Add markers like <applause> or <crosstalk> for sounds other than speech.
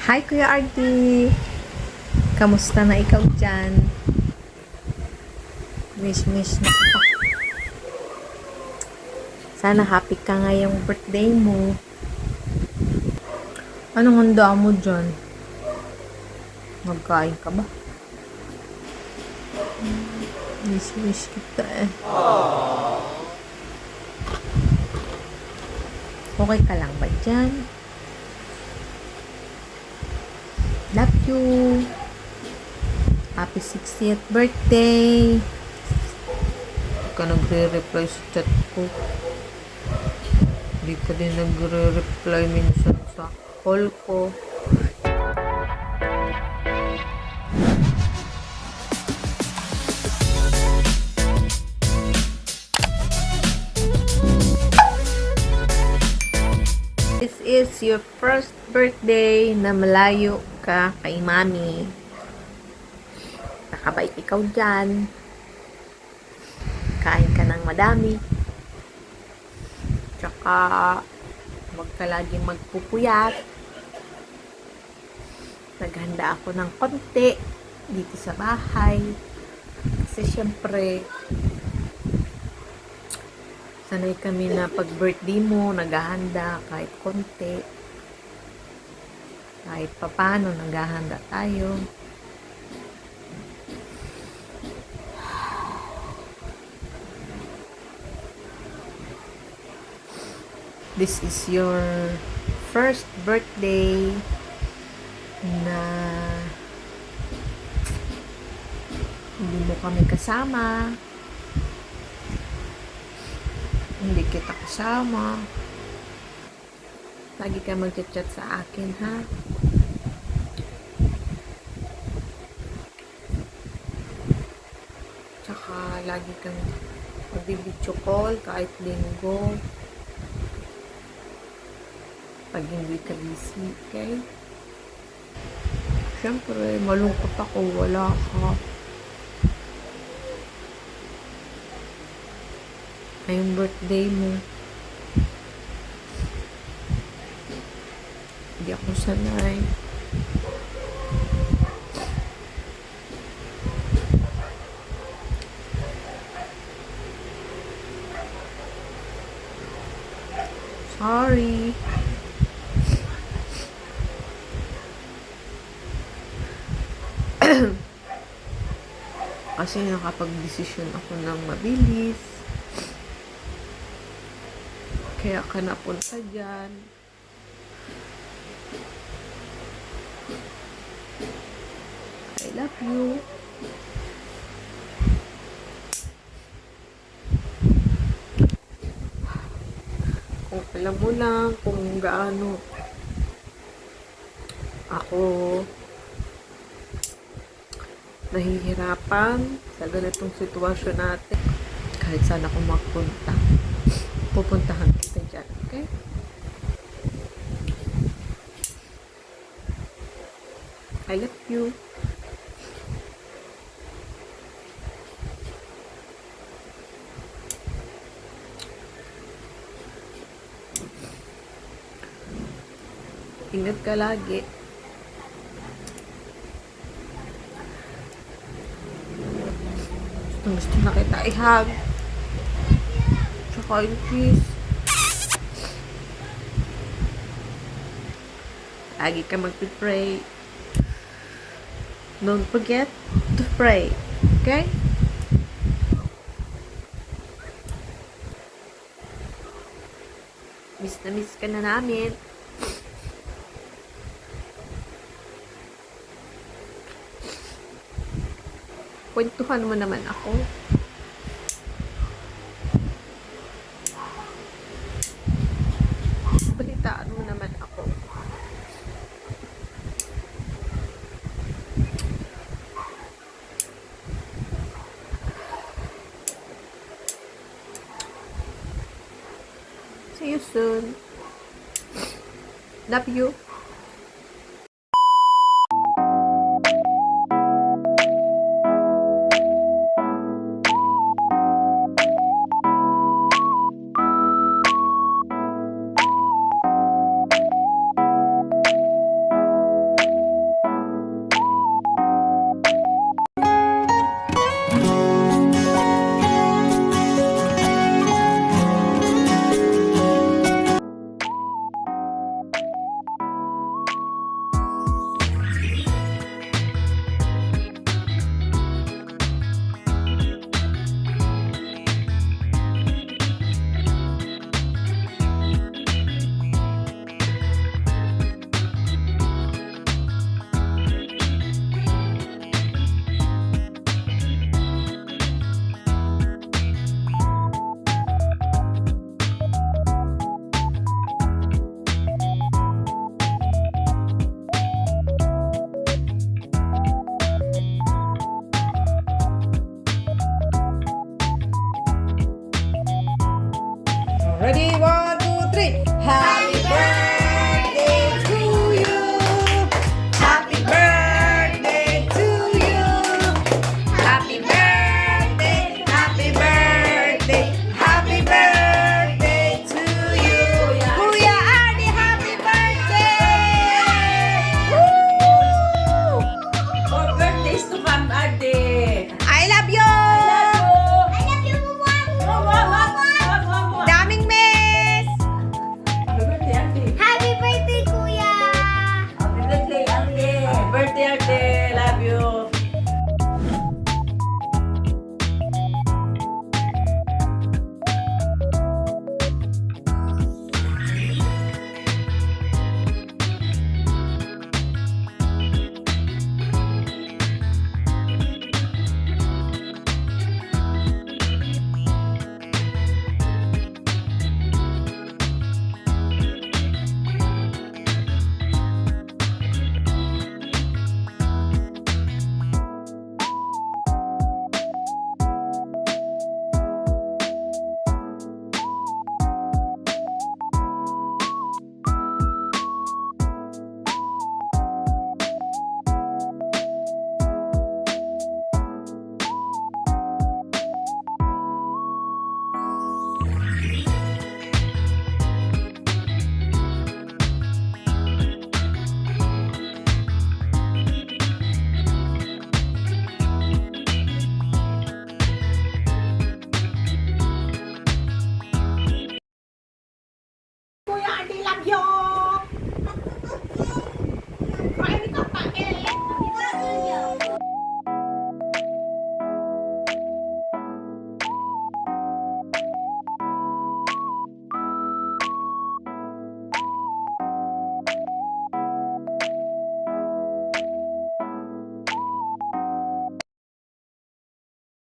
Hi, Kuya Artie! Kamusta na ikaw dyan? Miss-miss na kita. Sana happy ka ngayong birthday mo. Anong handa mo dyan? Magkain ka ba? Miss-miss kita eh. Okay ka lang ba dyan? Love you. Happy 60th birthday. Hindi ka nagre-reply sa chat ko. Hindi ka din nagre-reply minsan sa call ko. Is your first birthday na malayo ka kay mami. Nakabait ikaw dyan. Kain ka ng madami. Tsaka, huwag ka laging magpupuyat. Naghanda ako ng konti dito sa bahay. Kasi syempre, sanay kami na pag birthday mo, naghahanda kahit konti. Kahit papano, naghahanda tayo. This is your first birthday na hindi mo kami kasama. Hindi kita kasama. Lagi ka mag-chat sa akin, ha? Tsaka, lagi kang mag-video call kahit linggo. Pag hindi ka busy, okay? Siyempre, malungkot ako, wala ka. Ngayong birthday mo. Hindi ako sanay. Sorry. <clears throat> Kasi nakapag-desisyon ako ng mabilis. Kaya ka napunta dyan. I love you. Kung alam mo lang kung gaano ako nahihirapan sa ganitong sitwasyon natin. Kahit saan ako magpunta, pupuntahan kita dyan, okay? I love you. Ingat ka lagi. Gustong gusto na kita i-hug. Tsaka yung kiss. Lagi ka mag-pray. Don't forget to pray. Okay? Miss na miss ka na namin. Kwentuhan mo naman ako. Soon. Love you. Ready? One, two, three. Happy